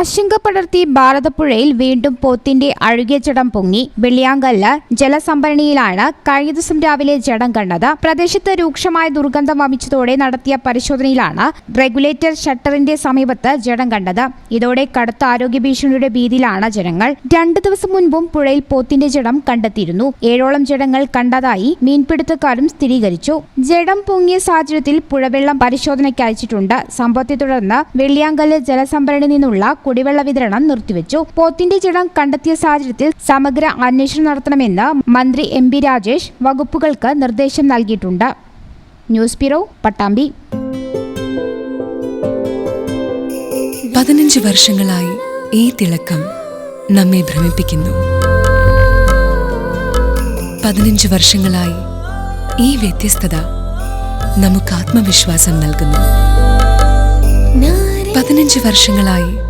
ആശങ്ക പടർത്തി ഭാരതപ്പുഴയിൽ വീണ്ടും പോത്തിന്റെ അഴുകിയ ജഡം പൊങ്ങി. വെള്ളിയാങ്കല്ല് ജലസംഭരണിയിലാണ് കഴിഞ്ഞ ദിവസം രാവിലെ ജടം കണ്ടത്. പ്രദേശത്ത് രൂക്ഷമായ ദുർഗന്ധം വമിച്ചതോടെ നടത്തിയ പരിശോധനയിലാണ് റെഗുലേറ്റർ ഷട്ടറിന്റെ സമീപത്ത് ജടം കണ്ടത്. ഇതോടെ കടുത്ത ആരോഗ്യ ഭീഷണിയുടെ ഭീതിയിലാണ് ജനങ്ങൾ. രണ്ടു ദിവസം മുൻപും പുഴയിൽ പോത്തിന്റെ ജടം കണ്ടെത്തിയിരുന്നു. ഏഴോളം ജടങ്ങൾ കണ്ടതായി മീൻപിടുത്തക്കാരും സ്ഥിരീകരിച്ചു. ജടം പൊങ്ങിയ സാഹചര്യത്തിൽ പുഴവെള്ളം പരിശോധനയ്ക്ക് അയച്ചിട്ടുണ്ട്. സംഭവത്തെ തുടർന്ന് വെള്ളിയാങ്കല്ല് ജലസംഭരണി നിന്നുള്ള കുടിവെള്ള വിതരണം നിർത്തിവെച്ചു. പോത്തിന്റെ ജഡം കണ്ടെത്തിയ സാഹചര്യത്തിൽ സമഗ്ര അന്വേഷണം നടത്തണമെന്ന് മന്ത്രി എം പി രാജേഷ് വകുപ്പുകൾക്ക് നിർദ്ദേശം നൽകിയിട്ടുണ്ട്. News bureau Pattambi. പതിനഞ്ച് വർഷങ്ങളായി ഈ തിളക്കം നമ്മെ ഭ്രമിപ്പിക്കുന്നു. പതിനഞ്ച് വർഷങ്ങളായി ഈ വ്യത്യസ്തത നമുക്ക് ആത്മവിശ്വാസം നൽകുന്നു. പതിനഞ്ച് വർഷങ്ങളായി